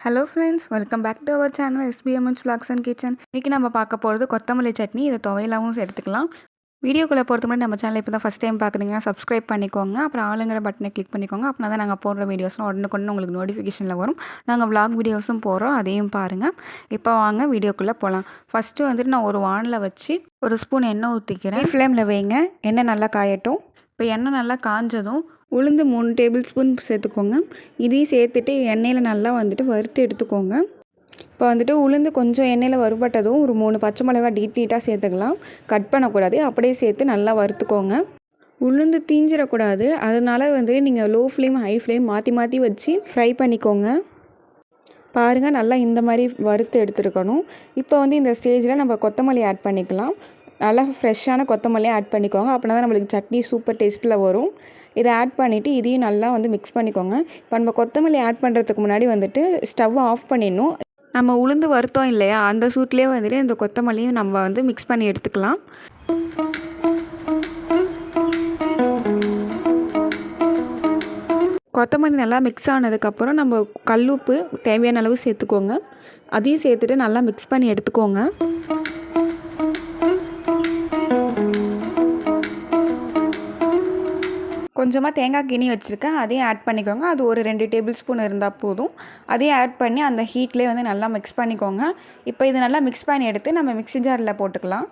Hello friends welcome back to our channel SPMH vlogs and kitchen இன்றைக்கி நம்ம பார்க்க போகிறது கொத்தமல்லி சட்னி. இதை துவையலாகவும் எடுத்துக்கலாம் வீடியோக்குள்ளே பொறுத்த முன்னாடி நம்ம சேனல் இப்போ தான் ஃபஸ்ட் டைம் பார்க்குறீங்கன்னா சப்ஸ்கிரைப் பண்ணிக்கோங்க. அப்புறம் ஆளுங்கிற பட்டனை கிளிக் பண்ணிக்கோங்க. அப்படின்னா தான் நாங்கள் போடுற வீடியோஸ்லாம் உடனுக்குடனே உங்களுக்கு நோட்டிஃபிகேஷனில் வரும். நாங்கள் விளாக் வீடியோஸும் போகிறோம் அதையும் பாருங்கள் இப்போ வாங்க வீடியோக்குள்ளே போகலாம் ஃபஸ்ட்டு வந்துட்டு நான் ஒரு வானில் வச்சு ஒரு ஸ்பூன் எண்ணெய் ஊற்றிக்கிறேன் ஃப்ளேமில் வைங்க. எண்ணெய் நல்லா காயட்டும். இப்போ எண்ணெய் நல்லா காஞ்சதும் உளுந்து மூணு டேபிள் ஸ்பூன் சேர்த்துக்கோங்க. இதையும் சேர்த்துட்டு எண்ணெயில் நல்லா வந்துட்டு வறுத்து எடுத்துக்கோங்க. இப்போ வந்துட்டு உளுந்து கொஞ்சம் எண்ணெயில் வறுபட்டதும் ஒரு மூணு பச்சை மிளகா டீட் நீட்டாக சேர்த்துக்கலாம். கட் பண்ணக்கூடாது. அப்படியே சேர்த்து நல்லா வறுத்துக்கோங்க. உளுந்து தீஞ்சிடக்கூடாது. அதனால் வந்து நீங்கள் லோ ஃப்ளேம் ஹை ஃப்ளேம் மாற்றி மாற்றி வச்சு ஃப்ரை பண்ணிக்கோங்க. பாருங்கள் நல்லா இந்த மாதிரி வறுத்து எடுத்துருக்கணும். இப்போ வந்து இந்த ஸ்டேஜில் நம்ம கொத்தமல்லி ஆட் பண்ணிக்கலாம். நல்லா ஃப்ரெஷ்ஷான கொத்தமல்லியை ஆட் பண்ணிக்கோங்க. அப்படின்னா தான் நம்மளுக்கு சட்னி சூப்பர் டேஸ்ட்டில் வரும். இதை ஆட் பண்ணிவிட்டு இதையும் நல்லா வந்து மிக்ஸ் பண்ணிக்கோங்க. இப்போ நம்ம கொத்தமல்லி ஆட் பண்ணுறதுக்கு முன்னாடி வந்துட்டு ஸ்டவ் ஆஃப் பண்ணிடணும். நம்ம உளுந்து வருத்தோம் இல்லையா? அந்த சூட்லேயே வந்துட்டு இந்த கொத்தமல்லியும் நம்ம வந்து மிக்ஸ் பண்ணி எடுத்துக்கலாம். கொத்தமல்லி நல்லா மிக்ஸ் ஆனதுக்கப்புறம் நம்ம கல்லுப்பு தேவையான அளவு சேர்த்துக்கோங்க. அதையும் சேர்த்துட்டு நல்லா மிக்ஸ் பண்ணி எடுத்துக்கோங்க. கொஞ்சமாக தேங்காய் கிணி வச்சுருக்கேன். அதையும் ஆட் பண்ணிக்கோங்க. அது ஒரு ரெண்டு டேபிள் ஸ்பூன் இருந்தால் போதும். அதையும் ஆட் பண்ணி அந்த ஹீட்லேயே வந்து நல்லா மிக்ஸ் பண்ணிக்கோங்க. இப்போ இது நல்லா மிக்ஸ் பண்ணி எடுத்து நம்ம மிக்ஸி ஜாரில் போட்டுக்கலாம்.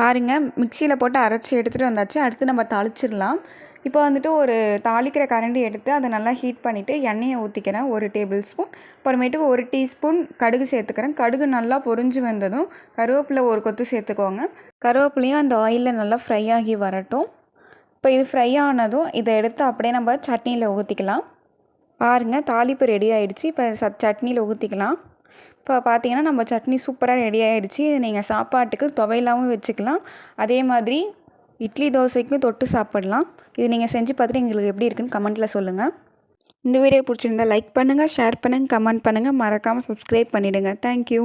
பாருங்கள் மிக்சியில் போட்டு அரைச்சி எடுத்துகிட்டு வந்தாச்சு. அடுத்து நம்ம தாளிச்சிடலாம். இப்போ வந்துட்டு ஒரு தாளிக்கிற கரண்டி எடுத்து அதை நல்லா ஹீட் பண்ணிவிட்டு எண்ணெயை ஊற்றிக்கிறேன் ஒரு டேபிள் ஸ்பூன் அப்புறமேட்டுக்கு ஒரு டீஸ்பூன் கடுகு சேர்த்துக்கிறேன். கடுகு நல்லா பொரிஞ்சு வந்ததும் கருவேப்பிலை ஒரு கொத்து சேர்த்துக்கோங்க. கருவேப்பிலையும் அந்த ஆயிலில் நல்லா ஃப்ரை ஆகி வரட்டும். இப்போ இது ஃப்ரை ஆனதும் இதை எடுத்து அப்படியே நம்ம சட்னியில் ஊற்றிக்கலாம் பாருங்கள் தாளிப்பு ரெடி ஆகிடுச்சு இப்போ ச சட்னியில் ஊற்றிக்கலாம் இப்போ பார்த்தீங்கன்னா நம்ம சட்னி சூப்பராக ரெடி ஆகிடுச்சு இது நீங்கள் சாப்பாட்டுக்கு துவையலாகவும் வச்சுக்கலாம். அதே மாதிரி இட்லி தோசைக்கும் தொட்டு சாப்பிடலாம். இது நீங்கள் செஞ்சு பார்த்துட்டு எங்களுக்கு எப்படி இருக்குன்னு கமெண்ட்டில் சொல்லுங்கள் இந்த வீடியோ பிடிச்சிருந்தா லைக் பண்ணுங்கள் ஷேர் பண்ணுங்கள் கமெண்ட் பண்ணுங்கள் மறக்காமல் சப்ஸ்கிரைப் பண்ணிவிடுங்க தேங்க்யூ